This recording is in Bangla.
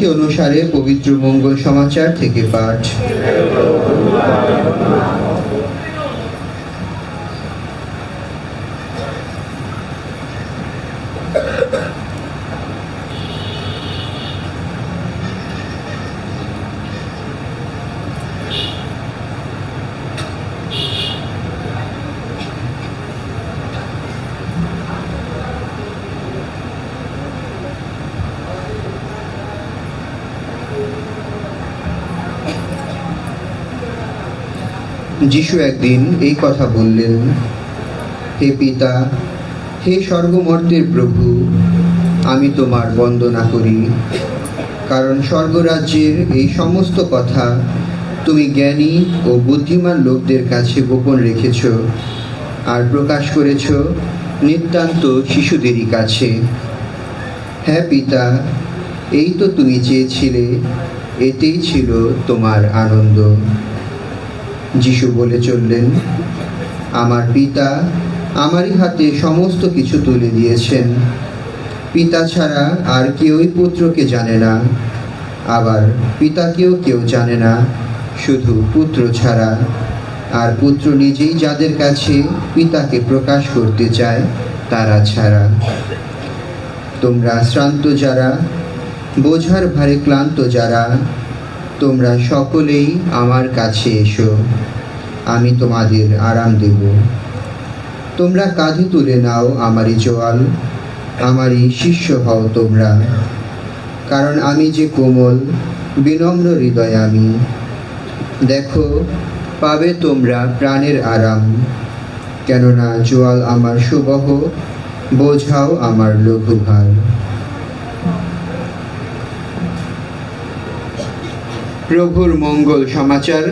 অনুসারে পবিত্র মঙ্গল সমাচার থেকে পাঠ। যিশু একদিন এই কথা বললেন, হে পিতা, হে স্বর্গমর্তের প্রভু, আমি তোমার বন্দনা করি, কারণ স্বর্গরাজ্যের এই সমস্ত কথা তুমি জ্ঞানী ও বুদ্ধিমান লোকদের কাছে গোপন রেখেছ আর প্রকাশ করেছ নিতান্ত শিশুদেরই কাছে। হ্যাঁ পিতা, এই তো তুমি চেয়েছিলে, এতেই ছিল তোমার আনন্দ। যিশু বলে চললেন, আমার পিতা আমারই হাতে সমস্ত কিছু তুলে দিয়েছেন। পিতা ছাড়া আর কেউই পুত্রকে জানে না। আবার পিতাকেও কেউ জানে না, শুধু পুত্র ছাড়া। আর পুত্র নিজেই যাদের কাছে পিতাকে প্রকাশ করতে চায়, তারা ছাড়া। তোমরা শ্রান্ত যারা, বোঝার ভারে ক্লান্ত যারা তোমরা সকলেই আমার কাছে এসো। আমি তোমাদের আরাম দেব। তোমরা কাঁধে তুলে নাও আমারই জোয়াল, আমারই শিষ্য হও তোমরা। কারণ আমি যে কোমল, বিনম্র হৃদয় আমি। দেখো, পাবে তোমরা প্রাণের আরাম। কেননা জোয়াল আমার সুবহ, বোঝাও আমার লঘু ভার প্রভুর মঙ্গল সমাচার।